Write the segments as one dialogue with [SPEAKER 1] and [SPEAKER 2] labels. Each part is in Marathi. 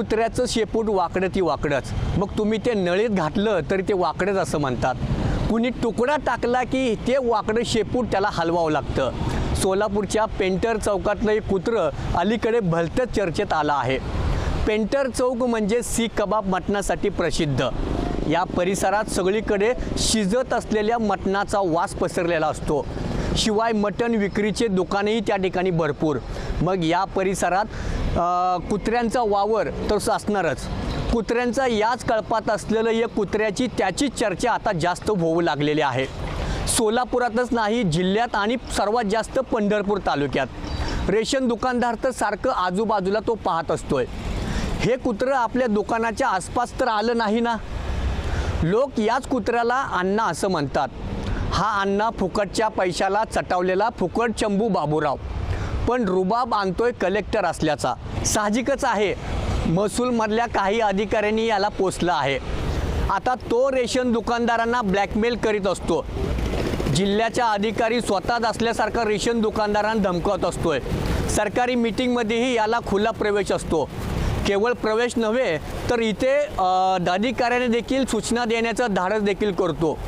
[SPEAKER 1] कुत्र्याचं शेपूट वाकडं ती वाकडंच. मग तुम्ही ते नळीत घातलं तरी ते वाकडंच असं म्हणतात. कुणी तुकडा टाकला की ते वाकडं शेपूट त्याला हलवावं लागतं. सोलापूरच्या पेंटर चौकातलं एक कुत्रं अलीकडे भलतंच चर्चेत आलं आहे. पेंटर चौक म्हणजे सीख कबाब मटणासाठी प्रसिद्ध. या परिसरात सगळीकडे शिजत असलेल्या मटणाचा वास पसरलेला असतो. शिवाय मटण विक्रीचे दुकानही त्या ठिकाणी भरपूर. मग या परिसरात कुत्र्यांचा वावर तर असणारच कुत्र्यांचा याच कळपात असलेलं या कुत्र्याची त्याचीच चर्चा आता जास्त होऊ लागलेली आहे. सोलापुरातच नाही जिल्ह्यात आणि सर्वात जास्त पंढरपूर तालुक्यात. रेशन दुकानदार तर सारखं आजूबाजूला तो पाहत असतोय. हे कुत्रं आपल्या दुकानाच्या आसपास तर आलं नाही ना? लोक याच कुत्र्याला अण्णा असं म्हणतात. हा अण्णा फुकटच्या पैशाला चटावलेला फुकट चंबू बाबूराव. पण रुबाब आणतोय कलेक्टर असल्याचा. साहजिकच आहे. महसूलमधल्या काही अधिकाऱ्यांनी याला पोचलं आहे. आता तो रेशन दुकानदारांना ब्लॅकमेल करीत असतो. जिल्ह्याच्या अधिकारी स्वतःच असल्यासारखा रेशन दुकानदारांना धमकवत असतोय. सरकारी मीटिंगमध्येही याला खुला प्रवेश असतो. केवळ प्रवेश नव्हे तर इथे अधिकाऱ्याने देखील सूचना देण्याचं धाडस देखील करतो.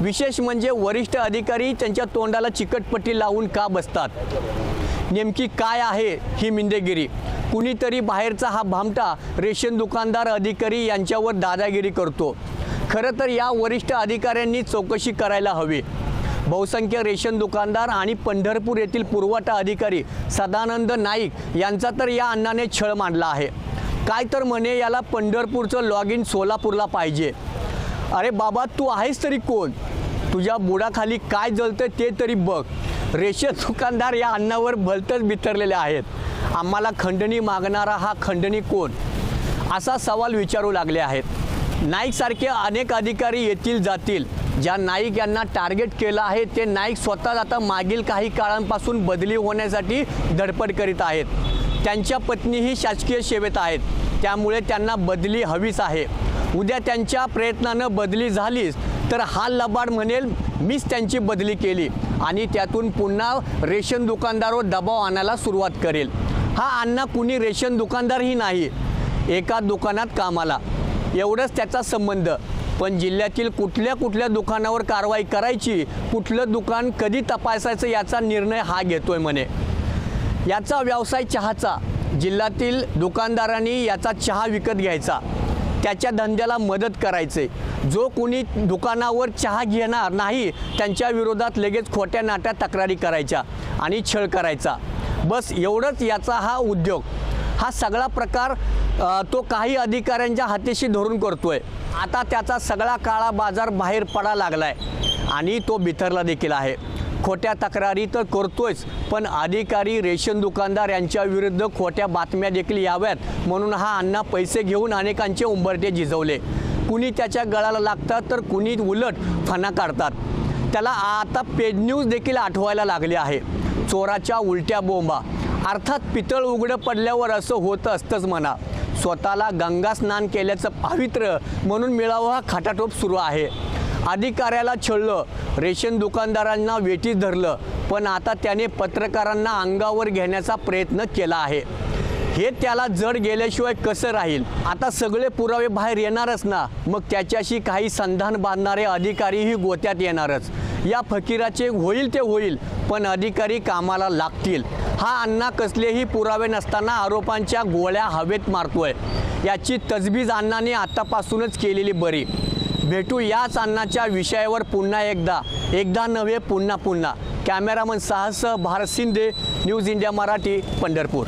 [SPEAKER 1] विशेष म्हणजे वरिष्ठ अधिकारी त्यांच्या तोंडाला चिकटपट्टी लावून का बसतात? नेमकी काय आहे ही मिंदेगिरी? कुणीतरी बाहेरचा हा भामटा रेशन दुकानदार अधिकारी यांच्यावर दादागिरी करतो. खरं तर या वरिष्ठ अधिकाऱ्यांनी चौकशी करायला हवी. बहुसंख्य रेशन दुकानदार आणि पंढरपूर येथील पुरवठा अधिकारी सदानंद नाईक यांचा तर या अण्णाने छळ मांडला आहे. काय तर म्हणे याला पंढरपूरचं लॉग इन सोलापूरला पाहिजे. अरे बाबा तू आहेस तरी कोण? तुझ्या बुडाखाली काय जळतं ते तरी बघ. रेशन दुकानदार या अन्नावर भलतच बिथरलेले आहेत. आम्हाला खंडणी मागणारा हा खंडणी कोण? असा सवाल विचारू लागले आहेत. नाईकसारखे अनेक अधिकारी येतील जातील. ज्या नाईक यांना टार्गेट केलं आहे ते नाईक स्वतःच आता मागील काही काळांपासून बदली होण्यासाठी धडपड करीत आहेत. त्यांच्या पत्नीही शासकीय सेवेत आहेत. त्यामुळे त्यांना बदली हवीच आहे. उद्या त्यांच्या प्रयत्नानं बदली झालीच तर हा लबाड म्हणेल मीच त्यांची बदली केली आणि त्यातून पुन्हा रेशन दुकानदारवर दबाव आणायला सुरुवात करेल. हा अण्णा कुणी रेशन दुकानदारही नाही एका दुकानात कामाला. एवढंच त्याचा संबंध. पण जिल्ह्यातील कुठल्या कुठल्या दुकानावर कारवाई करायची कुठलं दुकान कधी तपासायचं याचा निर्णय हा घेतोय म्हणे. याचा व्यवसाय चहाचा. जिल्ह्यातील दुकानदारांनी याचा चहा विकत घ्यायचा. त्याच्या धंद्याला मदत करायचे. जो कोणी दुकानावर चहा घेणार नाही त्यांच्या विरोधात लगेच खोट्या नाट्या तक्रारी करायच्या आणि छळ करायचा. बस एवढंच याचा हा उद्योग. हा सगळा प्रकार तो काही अधिकाऱ्यांच्या हातीशी धरून करतोय. आता त्याचा सगळा काळा बाजार बाहेर पडा लागलाय आणि तो बिथरला देखील आहे. खोट्या तक्रारी तर करतोयच पण अधिकारी रेशन दुकानदार यांच्या विरुद्ध खोट्या बातम्या देखील याव्यात म्हणून हा अण्णा पैसे घेऊन अनेकांचे उंबरटे झिजवले. कुणी त्याच्या गळाला लागतात तर कुणी उलट फणा काढतात. त्याला आता पेड न्यूज देखील आठवायला लागले आहे. चोराच्या उलट्या बोंबा. अर्थात पितळ उघडं पडल्यावर असं होतं असतंच म्हणा. स्वतःला गंगा स्नान केल्याचं पावित्र्य म्हणून मिळावं हा खाटाटोप सुरू आहे. अधिकाऱ्याला छळलं. रेशन दुकानदारांना वेटीस धरलं. पण आता त्याने पत्रकारांना अंगावर घेण्याचा प्रयत्न केला आहे. हे त्याला जड गेल्याशिवाय कसं राहील? आता सगळे पुरावे बाहेर येणारच ना? मग त्याच्याशी काही संधान बांधणारे अधिकारीही गोत्यात येणारच. या फकीराचे होईल ते होईल पण अधिकारी कामाला लागतील. हा अण्णा कसलेही पुरावे नसताना आरोपांच्या गोळ्या हवेत मारतोय. याची तजबीज अण्णाने आतापासूनच केलेली बरी. भेटू याच अन्नाच्या विषयावर पुन्हा एकदा एकदा नव्हे पुन्हा पुन्हा. Cameraman Sahas Bharat Shinde news India Marathi Pandharpur.